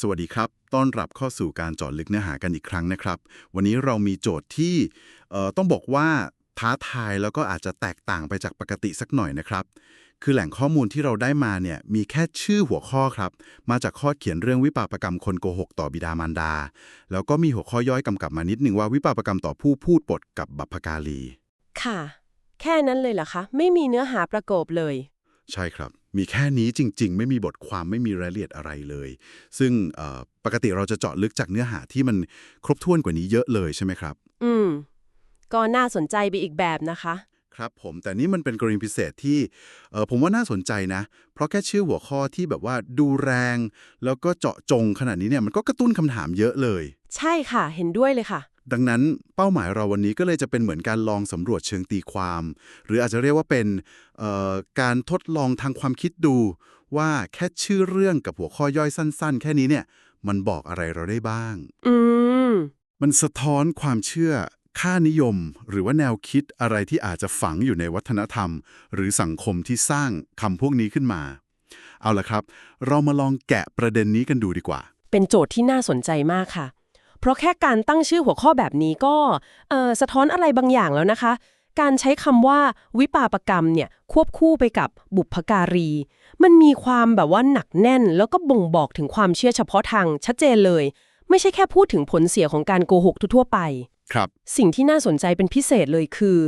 สวัสดีครับ ต้อนรับเข้าสู่การจาะลึกเนื้อหากันอีกครั้งนะครับ วันนี้เรามีโจทย์ที่ต้องบอกว่าท้าทายแล้วก็อาจจะแตกต่างไปจากปกติสักหน่อยนะครับ คือแหล่งข้อมูลที่เราได้มาเนี่ยมีแค่ชื่อหัวข้อครับ มาจากข้อเขียนเรื่องวิปาปกรรมคนโกหกต่อบิดามารดา แล้วก็มีหัวข้อย่อยกำกับมานิดหนึ่งว่าวิปาปกรรมต่อผู้พูดปดกับบัพพการีค่ะ แค่นั้นเลยเหรอคะ ไม่มีเนื้อหาประกอบเลย ใช่ครับ มีแค่นี้จริง ๆ ไม่มีบทความไม่มีรายละเอียดอะไรเลย ซึ่งเอ่อปกติเราจะเจาะลึกจากเนื้อหาที่มันครบถ้วนกว่านี้เยอะเลยใช่ไหมครับ อืม ก็น่าสนใจไปอีกแบบนะคะ ครับผมแต่นี่มันเป็นกรณีพิเศษที่เอ่อผมว่าน่าสนใจนะ เพราะแค่ชื่อหัวข้อที่แบบว่าดูแรง แล้วก็เจาะจงขนาดนี้เนี่ยมันก็กระตุ้นคำถามเยอะเลย ใช่ค่ะ เห็นด้วยเลยค่ะ ดังนั้นเป้าหมายเราวันนี้ก็เลยจะเป็นเหมือนการลองสำรวจเชิงตีความ หรืออาจจะเรียกว่าเป็นเอ่อการทดลองทางความคิดดู ว่าแค่ชื่อเรื่องกับหัวข้อย่อยสั้น ๆ แค่นี้เนี่ย มันบอกอะไรเราได้บ้าง อืมมันสะท้อนความเชื่อ ค่านิยม หรือว่าแนวคิดอะไรที่อาจจะฝังอยู่ในวัฒนธรรม หรือสังคมที่สร้างคำพวกนี้ขึ้นมา เอาละครับ เรามาลองแกะประเด็นนี้กันดูดีกว่า เป็นโจทย์ที่น่าสนใจมากค่ะ เพราะแค่การตั้งชื่อหัวข้อแบบนี้ก็เอ่อสะท้อนอะไรบางอย่างแล้วนะคะ การใช้คำว่าวิปาปกรรมเนี่ยควบคู่ไปกับบุพการี มันมีความแบบว่าหนักแน่น แล้วก็บ่งบอกถึงความเชื่อเฉพาะทางชัดเจนเลย ไม่ใช่แค่พูดถึงผลเสียของการโกหกทั่วๆไป ครับ สิ่งที่น่าสนใจเป็นพิเศษเลยคือ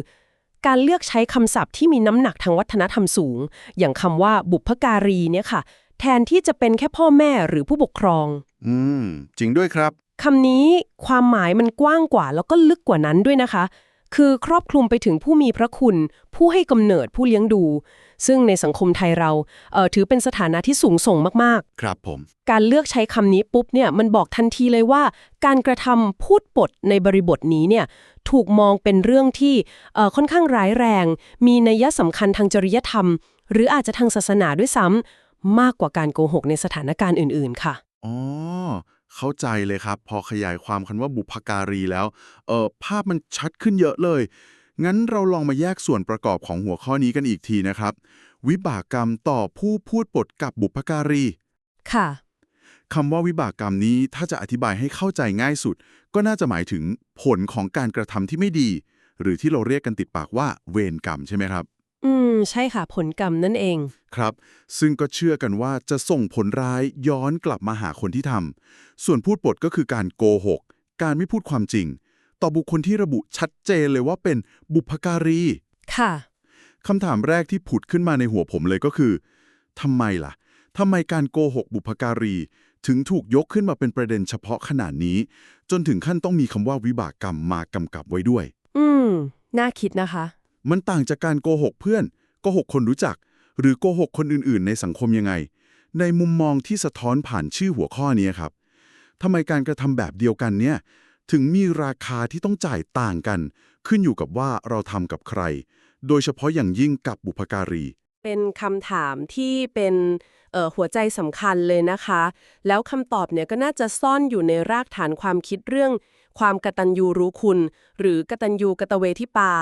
การเลือกใช้คำศัพท์ที่มีน้ำหนักทางวัฒนธรรมสูง อย่างคำว่าบุพการีเนี่ยค่ะ แทนที่จะเป็นแค่พ่อแม่หรือผู้ปกครอง อืม จริงด้วยครับ คำนี้ความหมายมันกว้างกว่าแล้วก็ลึกกว่านั้นด้วยนะคะ คือครอบคลุมไปถึงผู้มีพระคุณ ผู้ให้กำเนิดผู้เลี้ยงดู ซึ่งในสังคมไทยเราเอ่อถือเป็นสถานะที่สูงส่งมากๆ ครับผม การเลือกใช้คำนี้ปุ๊บเนี่ยมันบอกทันทีเลยว่า การกระทำพูดปดในบริบทนี้เนี่ยถูกมองเป็นเรื่องที่เอ่อค่อนข้างร้ายแรง มีนัยสำคัญทางจริยธรรม หรืออาจจะทางศาสนาด้วยซ้ำมากกว่าการโกหกในสถานการณ์อื่น ๆ ค่ะ อ๋อ เข้าใจเลยครับ พอขยายความคันว่าบุพการีแล้วเออภาพมันชัดขึ้นเยอะเลย งั้นเราลองมาแยกส่วนประกอบของหัวข้อนี้กันอีกทีนะครับ วิบากกรรมต่อผู้พูดปดกับบุพการี ค่ะคำว่าวิบากกรรมนี้ถ้าจะอธิบายให้เข้าใจง่ายสุด ก็น่าจะหมายถึงผลของการกระทำที่ไม่ดี หรือที่เราเรียกกันติดปากว่าเวรกรรมใช่ไหมครับ อืม ใช่ค่ะ ผลกรรมนั่นเอง ครับ ซึ่งก็เชื่อกันว่าจะส่งผลร้ายย้อนกลับมาหาคนที่ทำส่วนพูดปดก็คือการโกหก การไม่พูดความจริง ต่อบุคคลที่ระบุชัดเจนเลยว่าเป็นบุพการีค่ะ คำถามแรกที่ผุดขึ้นมาในหัวผมเลยก็คือทำไมล่ะทำไมการโกหกบุพการี ถึงถูกยกขึ้นมาเป็นประเด็นเฉพาะขนาดนี้ จนถึงขั้นต้องมีคำว่าวิบากกรรมมากำกับไว้ด้วย อืม น่าคิดนะคะ มันต่างจากการโกหกเพื่อนโกหกคนรู้จัก หรือโกหกคนอื่นๆ ในสังคมยังไง ในมุมมองที่สะท้อนผ่านชื่อหัวข้อนี้ครับทำไมการกระทำแบบเดียวกันเนี่ยถึงมีราคาที่ต้องจ่ายต่างกัน ขึ้นอยู่กับว่าเราทำกับใคร โดยเฉพาะอย่างยิ่งกับบุพการี เป็นคำถามที่เป็นหัวใจสำคัญเลยนะคะ แล้วคำตอบเนี่ยก็น่าจะซ่อนอยู่ในรากฐานความคิดเรื่อง ความกตัญญูรู้คุณ หรือกตัญญูกตเวทิปา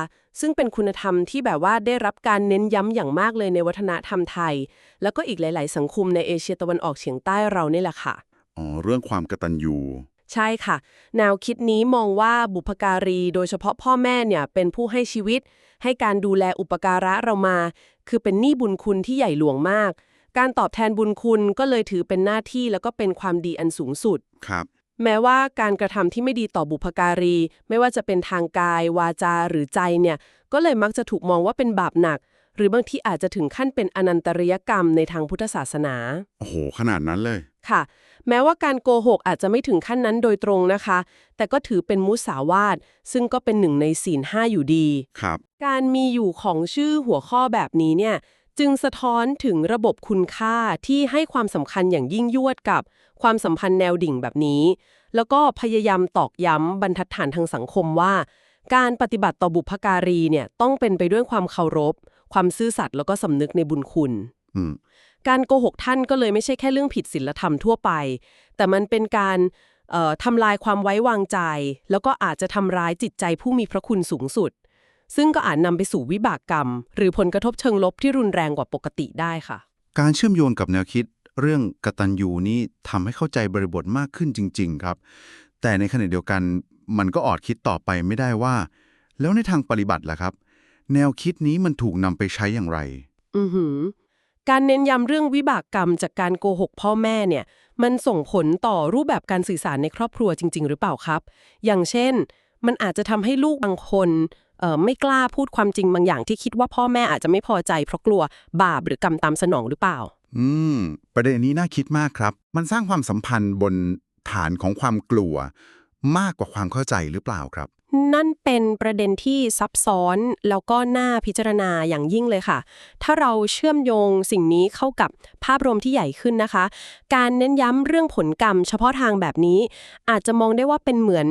ซึ่งเป็นคุณธรรมที่แบบว่าได้รับการเน้นย้ำอย่างมากเลยในวัฒนธรรมไทย แล้วก็อีกหลาย ๆ สังคมในเอเชียตะวันออกเฉียงใต้เรานี่แหละค่ะอ๋อเรื่องความกตัญญูใช่ค่ะ แนวคิดนี้มองว่าบุพการีโดยเฉพาะพ่อแม่เนี่ยเป็นผู้ให้ชีวิต ให้การดูแลอุปการะเรามา คือเป็นหนี้บุญคุณที่ใหญ่หลวงมาก การตอบแทนบุญคุณก็เลยถือเป็นหน้าที่แล้วก็เป็นความดีอันสูงสุดครับ แม้ว่าการกระทำที่ไม่ดีต่อบุพการี ไม่ว่าจะเป็นทางกาย วาจาหรือใจเนี่ย ก็เลยมักจะถูกมองว่าเป็นบาปหนัก หรือบางทีอาจจะถึงขั้นเป็นอนันตริยกรรมในทางพุทธศาสนา โอ้โห ขนาดนั้นเลย ค่ะ แม้ว่าการโกหกอาจจะไม่ถึงขั้นนั้นโดยตรงนะคะ แต่ก็ถือเป็นมุสาวาท ซึ่งก็เป็นหนึ่งในศีลห้าอยู่ดี ครับ การมีอยู่ของชื่อหัวข้อแบบนี้เนี่ย จึงสะท้อนถึงระบบคุณค่าที่ให้ความสำคัญอย่างยิ่งยวดกับความสัมพันธ์แนวดิ่งแบบนี้ แล้วก็พยายามตอกย้ำบรรทัดฐานทางสังคมว่า การปฏิบัติต่อบุพการีเนี่ยต้องเป็นไปด้วยความเคารพ ความซื่อสัตย์แล้วก็สำนึกในบุญคุณอืมการโกหกท่านก็เลยไม่ใช่แค่เรื่องผิดศีลธรรมทั่วไป แต่มันเป็นการเอ่อทำลายความไว้วางใจ แล้วก็อาจจะทำร้ายจิตใจผู้มีพระคุณสูงสุด ซึ่งก็อาจนำไปสู่วิบากกรรม หรือผลกระทบเชิงลบที่รุนแรงกว่าปกติได้ค่ะ การเชื่อมโยงกับแนวคิดเรื่องกตัญญูนี่ทำให้เข้าใจบริบทมากขึ้นจริง ๆ ครับ แต่ในขณะเดียวกันมันก็ออดคิดต่อไปไม่ได้ว่า แล้วในทางปฏิบัติล่ะครับ แนวคิดนี้มันถูกนำไปใช้อย่างไร อือหือการเน้นย้ำเรื่องวิบากกรรมจากการโกหกพ่อแม่เนี่ย มันส่งผลต่อรูปแบบการสื่อสารในครอบครัวจริง ๆ หรือเปล่าครับ อย่างเช่น มันอาจจะทำให้ลูกบางคนเอ่อ ไม่กล้าพูดความจริงบางอย่างที่คิดว่าพ่อแม่อาจจะไม่พอใจเพราะกลัวบาปหรือกรรมตามสนองหรือเปล่า อืม ประเด็นนี้น่าคิดมากครับ มันสร้างความสัมพันธ์บนฐานของความกลัว มากกว่าความเข้าใจหรือเปล่าครับ นั่นเป็นประเด็นที่ซับซ้อนแล้วก็น่าพิจารณาอย่างยิ่งเลยค่ะ ถ้าเราเชื่อมโยงสิ่งนี้เข้ากับภาพรวมที่ใหญ่ขึ้นนะคะ การเน้นย้ำเรื่องผลกรรม เฉพาะทางแบบนี้ อาจจะมองได้ว่าเป็นเหมือน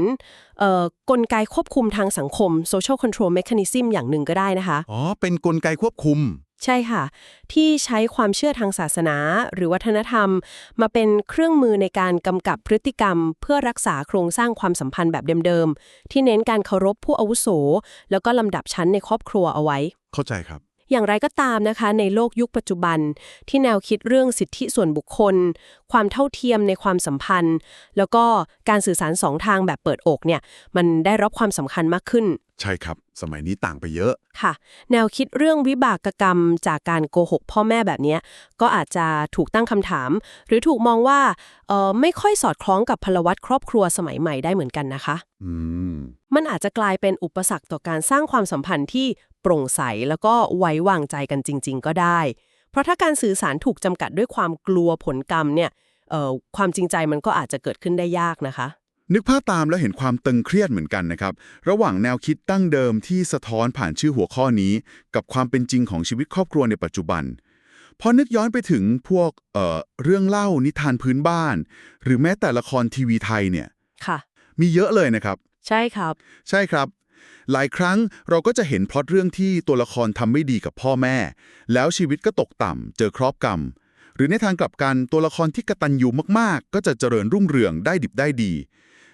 ออกลไกควบคุมทางสังคม social control mechanism อย่างหนึ่งก็ได้นะคะ อ๋อ เป็นกลไกควบคุม ใช่ค่ะ ที่ใช้ความเชื่อทางศาสนา หรือวัฒนธรรม มาเป็นเครื่องมือในการกำกับพฤติกรรม เพื่อรักษาโครงสร้างความสัมพันธ์แบบเดิมๆ ที่เน้นการเคารพผู้อาวุโส แล้วก็ลำดับชั้นในครอบครัวเอาไว้ เข้าใจครับ อย่างไรก็ตามนะคะ ในโลกยุคปัจจุบัน ที่แนวคิดเรื่องสิทธิส่วนบุคคล ความเท่าเทียมในความสัมพันธ์ แล้วก็การสื่อสารสองทางแบบเปิดอกเนี่ยมันได้รับความสำคัญมากขึ้น ใช่ครับ สมัยนี้ต่างไปเยอะ ค่ะ แนวคิดเรื่องวิบากกรรมจากการโกหกพ่อแม่แบบเนี้ยก็อาจจะถูกตั้งคำถาม หรือถูกมองว่าเอ่อไม่ค่อยสอดคล้องกับพลวัตครอบครัวสมัยใหม่ได้เหมือนกันนะคะอืมมันอาจจะกลายเป็นอุปสรรคต่อการสร้างความสัมพันธ์ที่โปร่งใสแล้วก็ไว้วางใจกันจริง ๆ ก็ได้ เพราะถ้าการสื่อสารถูกจำกัดด้วยความกลัวผลกรรมเนี่ยเอ่อความจริงใจมันก็อาจจะเกิดขึ้นได้ยากนะคะ นึกภาพตามแล้วเห็นความตึงเครียดเหมือนกันนะครับ ระหว่างแนวคิดตั้งเดิมที่สะท้อนผ่านชื่อหัวข้อนี้ กับความเป็นจริงของชีวิตครอบครัวในปัจจุบันพอนึกย้อนไปถึงพวกเอ่อเรื่องเล่านิทานพื้นบ้าน หรือแม้แต่ละครทีวีไทยเนี่ยค่ะ มีเยอะเลยนะครับ ใช่ครับ ใช่ครับ หลายครั้งเราก็จะเห็นพล็อตเรื่องที่ตัวละครทำไม่ดีกับพ่อแม่ แล้วชีวิตก็ตกต่ำเจอครอบกรรม หรือในทางกลับกันตัวละครที่กระตันยูมากๆ ก็จะเจริญรุ่งเรืองได้ดิบได้ดี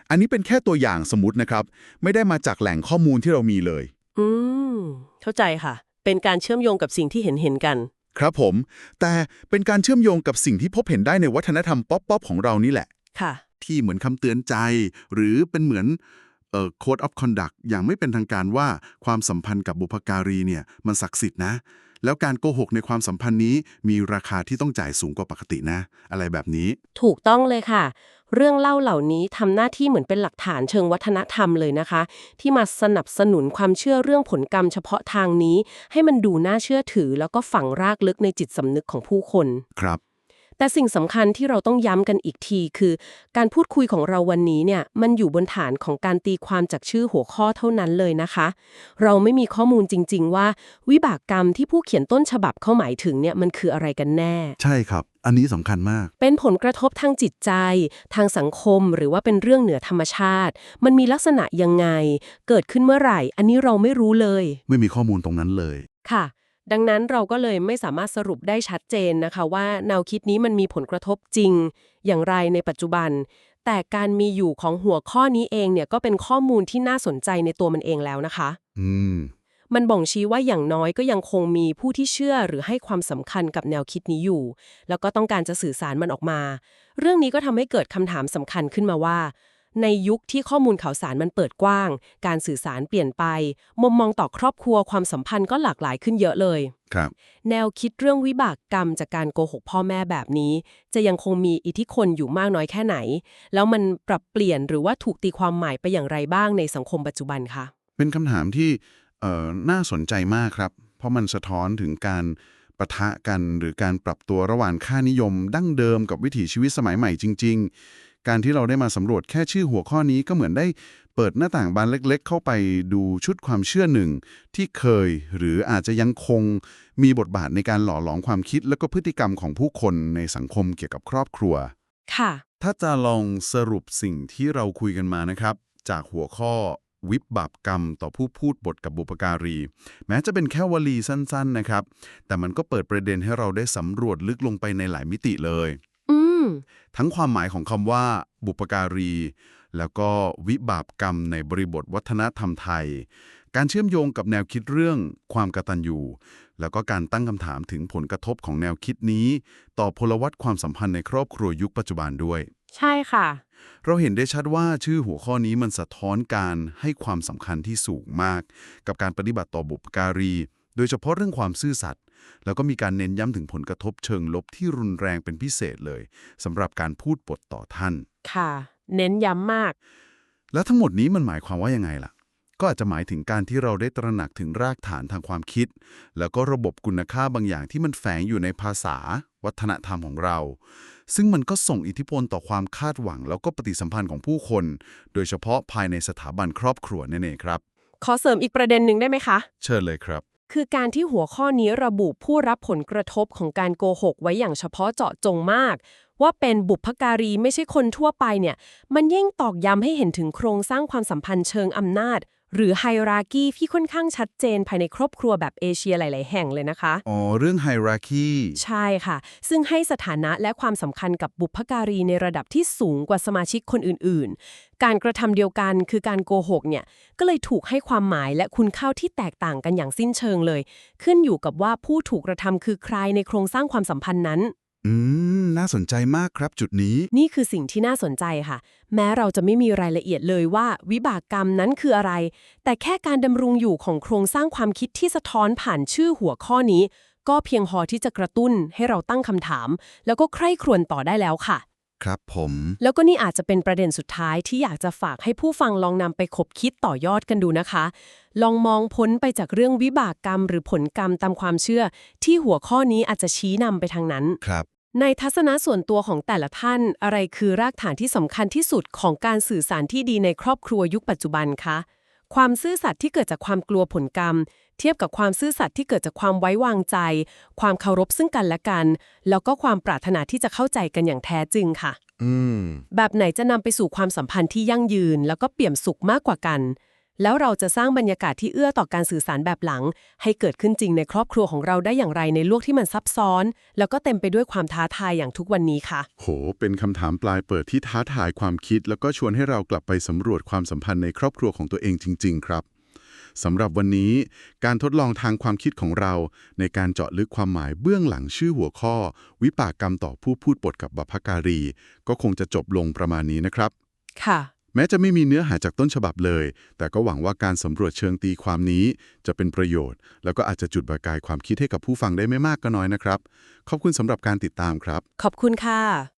อันนี้เป็นแค่ตัวอย่างสมมตินะครับ ไม่ได้มาจากแหล่งข้อมูลที่เรามีเลย อืม เข้าใจค่ะ เป็นการเชื่อมโยงกับสิ่งที่เห็นเห็นๆกัน ครับผม แต่เป็นการเชื่อมโยงกับสิ่งที่พบเห็นได้ในวัฒนธรรมป๊อปๆของเรานี่แหละ ค่ะ ที่เหมือนคำเตือนใจ หรือเป็นเหมือนเอ่อ code of conduct อย่างไม่เป็นทางการว่าความสัมพันธ์กับบุพการีเนี่ยมันศักดิ์สิทธิ์นะ แล้วการโกหกในความสัมพันธ์นี้มีราคาที่ต้องจ่ายสูงกว่าปกตินะ อะไรแบบนี้ ถูกต้องเลยค่ะ เรื่องเล่าเหล่านี้ทำหน้าที่เหมือนเป็นหลักฐานเชิงวัฒนธรรมเลยนะคะ ที่มาสนับสนุนความเชื่อเรื่องผลกรรมเฉพาะทางนี้ ให้มันดูน่าเชื่อถือ แล้วก็ฝังรากลึกในจิตสำนึกของผู้คน ครับ แต่สิ่งสำคัญที่เราต้องย้ำกันอีกทีคือ การพูดคุยของเราวันนี้เนี่ยมันอยู่บนฐานของการตีความจากชื่อหัวข้อเท่านั้นเลยนะคะ เราไม่มีข้อมูลจริง ๆ ว่า วิบากกรรมที่ผู้เขียนต้นฉบับเขาหมายถึงเนี่ยมันคืออะไรกันแน่ ใช่ครับ อันนี้สำคัญมาก เป็นผลกระทบทางจิตใจ ทางสังคมหรือว่าเป็นเรื่องเหนือธรรมชาติ มันมีลักษณะยังไง เกิดขึ้นเมื่อไหร่ อันนี้เราไม่รู้เลย ไม่มีข้อมูลตรงนั้นเลย ค่ะ ดังนั้นเราก็เลยไม่สามารถสรุปได้ชัดเจนนะคะว่าแนวคิดนี้มันมีผลกระทบจริง อย่างไรในปัจจุบัน แต่การมีอยู่ของหัวข้อนี้เองเนี่ยก็เป็นข้อมูลที่น่าสนใจในตัวมันเองแล้วนะคะ อืม มันบ่งชี้ว่าอย่างน้อยก็ยังคงมีผู้ที่เชื่อหรือให้ความสำคัญกับแนวคิดนี้อยู่ แล้วก็ต้องการจะสื่อสารมันออกมา เรื่องนี้ก็ทำให้เกิดคำถามสำคัญขึ้นมาว่า ในยุคที่ข้อมูลข่าวสารมันเปิดกว้าง การสื่อสารเปลี่ยนไป มุมมองต่อครอบครัวความสัมพันธ์ก็หลากหลายขึ้นเยอะเลยครับ แนวคิดเรื่องวิบากกรรมจากการโกหกพ่อแม่แบบนี้ จะยังคงมีอิทธิพลอยู่มากน้อยแค่ไหน แล้วมันปรับเปลี่ยนหรือว่าถูกตีความหมายไปอย่างไรบ้างในสังคมปัจจุบันคะเป็นคำถามที่เอ่อน่าสนใจมากครับ เพราะมันสะท้อนถึงการปะทะกันหรือการปรับตัวระหว่างค่านิยมดั้งเดิมกับวิถีชีวิตสมัยใหม่จริงๆ การที่เราได้มาสำรวจแค่ชื่อหัวข้อนี้ก็เหมือนได้เปิดหน้าต่างบานเล็กๆ เข้าไปดูชุดความเชื่อหนึ่ง ที่เคยหรืออาจจะยังคงมีบทบาทในการหล่อหลอมความคิดและก็พฤติกรรมของผู้คนในสังคมเกี่ยวกับครอบครัว ค่ะ ถ้าจะลองสรุปสิ่งที่เราคุยกันมานะครับ จากหัวข้อวิบากกรรมต่อผู้พูดบทกับบุปการี แม้จะเป็นแค่วลีสั้นๆนะครับ แต่มันก็เปิดประเด็นให้เราได้สำรวจลึกลงไปในหลายมิติเลยอืม ทั้งความหมายของคำว่า บุปการี แล้วก็วิบากกรรมในบริบทวัฒนธรรมไทย การเชื่อมโยงกับแนวคิดเรื่องความกตัญญูแล้วก็การตั้งคำถามถึงผลกระทบของแนวคิดนี้ ต่อพลวัตความสัมพันธ์ในครอบครัวยุคปัจจุบันด้วย ใช่ค่ะ เราเห็นได้ชัดว่าชื่อหัวข้อนี้มันสะท้อนการให้ความสำคัญที่สูงมาก กับการปฏิบัติต่อบุพการี โดยเฉพาะเรื่องความซื่อสัตย์แล้วก็มีการเน้นย้ำถึงผลกระทบเชิงลบที่รุนแรงเป็นพิเศษเลยสำหรับการพูดปดต่อท่าน ค่ะ เน้นย้ำมาก แล้วทั้งหมดนี้มันหมายความว่ายังไงล่ะ ก็อาจจะหมายถึงการที่เราได้ตระหนักถึงรากฐานทางความคิด แล้วก็ระบบคุณค่าบางอย่างที่มันแฝงอยู่ในภาษา วัฒนธรรมของเรา ซึ่งมันก็ส่งอิทธิพลต่อความคาดหวัง แล้วก็ปฏิสัมพันธ์ของผู้คน โดยเฉพาะภายในสถาบันครอบครัวนั่นเองครับ ขอเสริมอีกประเด็นหนึ่งได้ไหมคะ เชิญเลยครับ คือการที่หัวข้อนี้ระบุผู้รับผลกระทบของการโกหกไว้อย่างเฉพาะเจาะจงมาก ว่าเป็นบุพการีไม่ใช่คนทั่วไปเนี่ย มันยิ่งตอกย้ำให้เห็นถึงโครงสร้างความสัมพันธ์เชิงอำนาจ หรือไฮรากีที่ค่อนข้างชัดเจนภายในครอบครัวแบบเอเชียหลาย ๆ แห่งเลยนะคะ อ๋อ เรื่องไฮราคีใช่ค่ะ ซึ่งให้สถานะและความสำคัญกับบุพการีในระดับที่สูงกว่าสมาชิกคนอื่น ๆ การกระทำเดียวกันคือการโกหกเนี่ย ก็เลยถูกให้ความหมายและคุณค่าที่แตกต่างกันอย่างสิ้นเชิงเลย ขึ้นอยู่กับว่าผู้ถูกกระทำคือใครในโครงสร้างความสัมพันธ์นั้น อืม น่าสนใจมากครับจุดนี้ นี่คือสิ่งที่น่าสนใจค่ะ แม้เราจะไม่มีรายละเอียดเลยว่าวิบากกรรมนั้นคืออะไร แต่แค่การดำรงอยู่ของโครงสร้างความคิดที่สะท้อนผ่านชื่อหัวข้อนี้ ก็เพียงพอที่จะกระตุ้นให้เราตั้งคำถาม แล้วก็ใคร่ครวญต่อได้แล้วค่ะ ครับผม แล้วก็นี่อาจจะเป็นประเด็นสุดท้ายที่อยากจะฝากให้ผู้ฟังลองนำไปคบคิดต่อยอดกันดูนะคะ ลองมองพ้นไปจากเรื่องวิบากกรรม หรือผลกรรมตามความเชื่อ ที่หัวข้อนี้อาจจะชี้นำไปทางนั้น ครับ ในทัศนะส่วนตัวของแต่ละท่าน อะไรคือรากฐานที่สำคัญที่สุดของการสื่อสารที่ดีในครอบครัวยุคปัจจุบันคะ ความซื่อสัตย์ที่เกิดจากความกลัวผลกรรม เทียบกับความซื่อสัตย์ที่เกิดจากความไว้วางใจ ความเคารพซึ่งกันและกัน แล้วก็ความปรารถนาที่จะเข้าใจกันอย่างแท้จริงค่ะ อืม แบบไหนจะนำไปสู่ความสัมพันธ์ที่ยั่งยืน แล้วก็เปี่ยมสุขมากกว่ากัน แล้วเราจะสร้างบรรยากาศที่เอื้อต่อการสื่อสารแบบหลัง ให้เกิดขึ้นจริงในครอบครัวของเราได้อย่างไรในโลกที่มันซับซ้อน แล้วก็เต็มไปด้วยความท้าทายอย่างทุกวันนี้ค่ะ โห เป็นคำถามปลายเปิดที่ท้าทายความคิด แล้วก็ชวนให้เรากลับไปสำรวจความสัมพันธ์ในครอบครัวของตัวเองจริง ๆ ครับสำหรับวันนี้ การทดลองทางความคิดของเรา ในการเจาะลึกความหมายเบื้องหลังชื่อหัวข้อ วิปากกรรมต่อผู้พูดปดกับบัพการี ก็คงจะจบลงประมาณนี้นะครับ ค่ะ แม้จะไม่มีเนื้อหาจากต้นฉบับเลย แต่ก็หวังว่าการสำรวจเชิงตีความนี้จะเป็นประโยชน์ แล้วก็อาจจะจุดประกายความคิดให้กับผู้ฟังได้ไม่มากก็น้อยนะครับ ขอบคุณสำหรับการติดตามครับ ขอบคุณค่ะ